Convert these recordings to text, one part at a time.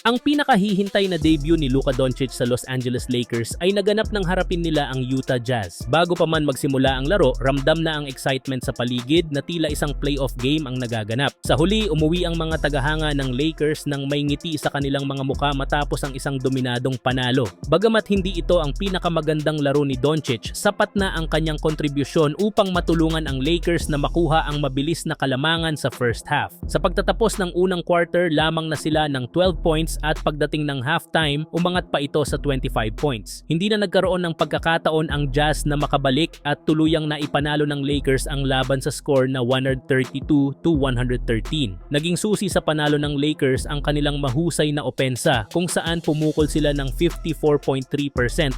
Ang pinakahihintay na debut ni Luka Doncic sa Los Angeles Lakers ay naganap ng harapin nila ang Utah Jazz. Bago pa man magsimula ang laro, ramdam na ang excitement sa paligid na tila isang playoff game ang nagaganap. Sa huli, umuwi ang mga tagahanga ng Lakers nang may ngiti sa kanilang mga muka matapos ang isang dominadong panalo. Bagamat hindi ito ang pinakamagandang laro ni Doncic, sapat na ang kanyang kontribusyon upang matulungan ang Lakers na makuha ang mabilis na kalamangan sa first half. Sa pagtatapos ng unang quarter, lamang na sila ng 12 points at pagdating ng halftime, umangat pa ito sa 25 points. Hindi na nagkaroon ng pagkakataon ang Jazz na makabalik at tuluyang naipanalo ng Lakers ang laban sa score na 132 to 113. Naging susi sa panalo ng Lakers ang kanilang mahusay na opensa kung saan pumukol sila ng 54.3%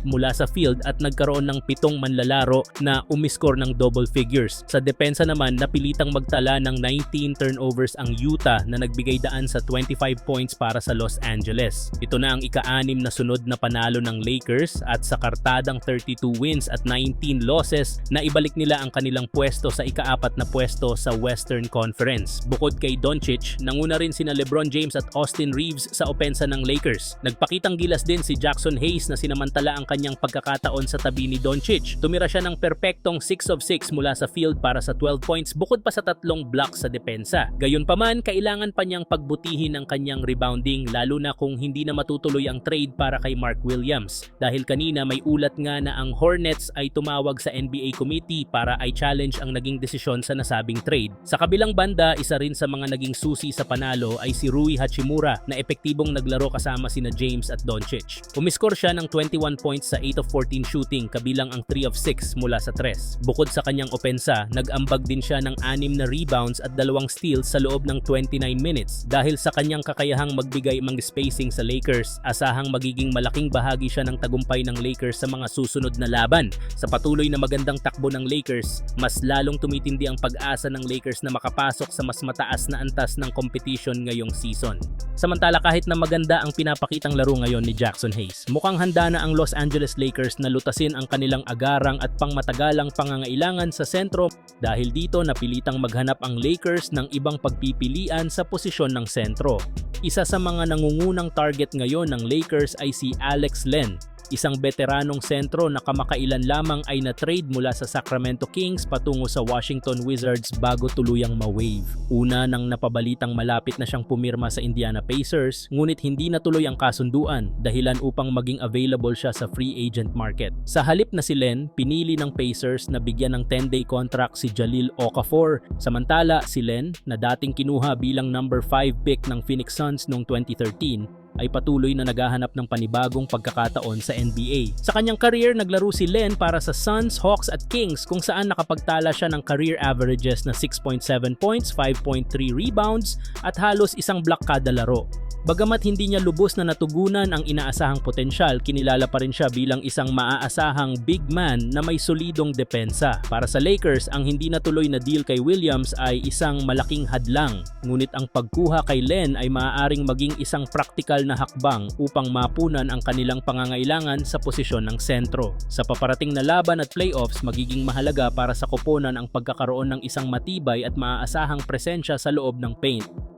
mula sa field at nagkaroon ng pitong manlalaro na umiskor ng double figures. Sa depensa naman, napilitang magtala ng 19 turnovers ang Utah na nagbigay daan sa 25 points para sa Los Angeles. Ito na ang ika-anim na sunod na panalo ng Lakers at sa kartadang 32 wins at 19 losses na ibalik nila ang kanilang pwesto sa ika-apat na pwesto sa Western Conference. Bukod kay Doncic, nanguna rin sina LeBron James at Austin Reeves sa opensa ng Lakers. Nagpakitang gilas din si Jackson Hayes na sinamantala ang kanyang pagkakataon sa tabi ni Doncic. Tumira siya ng perpektong 6 of 6 mula sa field para sa 12 points bukod pa sa tatlong blocks sa depensa. Gayunpaman, kailangan pa niyang pagbutihin ang kanyang rebounding lalo na kung hindi na matutuloy ang trade para kay Mark Williams. Dahil kanina may ulat nga na ang Hornets ay tumawag sa NBA committee para ay challenge ang naging desisyon sa nasabing trade. Sa kabilang banda, isa rin sa mga naging susi sa panalo ay si Rui Hachimura na epektibong naglaro kasama sina James at Doncic. Umiskor siya ng 21 points sa 8 of 14 shooting kabilang ang 3 of 6 mula sa 3. Bukod sa kanyang opensa, nag-ambag din siya ng 6 na rebounds at dalawang steals sa loob ng 29 minutes dahil sa kanyang kakayahang magbigay ng spacing sa Lakers, asahang magiging malaking bahagi siya ng tagumpay ng Lakers sa mga susunod na laban. Sa patuloy na magandang takbo ng Lakers, mas lalong tumitindi ang pag-asa ng Lakers na makapasok sa mas mataas na antas ng competition ngayong season. Samantala kahit na maganda ang pinapakitang laro ngayon ni Jackson Hayes, mukhang handa na ang Los Angeles Lakers na lutasin ang kanilang agarang at pangmatagalang pangangailangan sa sentro dahil dito napilitang maghanap ang Lakers ng ibang pagpipilian sa posisyon ng sentro. Isa sa mga nangungunang target ngayon ng Lakers ay si Alex Len, isang veteranong sentro na kamakailan lamang ay na-trade mula sa Sacramento Kings patungo sa Washington Wizards bago tuluyang ma-wave. Una nang napabalitang malapit na siyang pumirma sa Indiana Pacers, ngunit hindi natuloy ang kasunduan dahilan upang maging available siya sa free agent market. Sa halip na si Len, pinili ng Pacers na bigyan ng 10-day contract si Jalil Okafor. Samantala, si Len, na dating kinuha bilang number 5 pick ng Phoenix Suns noong 2013, ay patuloy na naghahanap ng panibagong pagkakataon sa NBA. Sa kanyang career, naglaro si Len para sa Suns, Hawks at Kings kung saan nakapagtala siya ng career averages na 6.7 points, 5.3 rebounds at halos isang block kada laro. Bagamat hindi niya lubos na natugunan ang inaasahang potensyal, kinilala pa rin siya bilang isang maaasahang big man na may solidong depensa. Para sa Lakers, ang hindi natuloy na deal kay Williams ay isang malaking hadlang. Ngunit ang pagkuha kay Len ay maaaring maging isang praktikal na hakbang upang mapunan ang kanilang pangangailangan sa posisyon ng sentro. Sa paparating na laban at playoffs, magiging mahalaga para sa koponan ang pagkakaroon ng isang matibay at maaasahang presensya sa loob ng paint.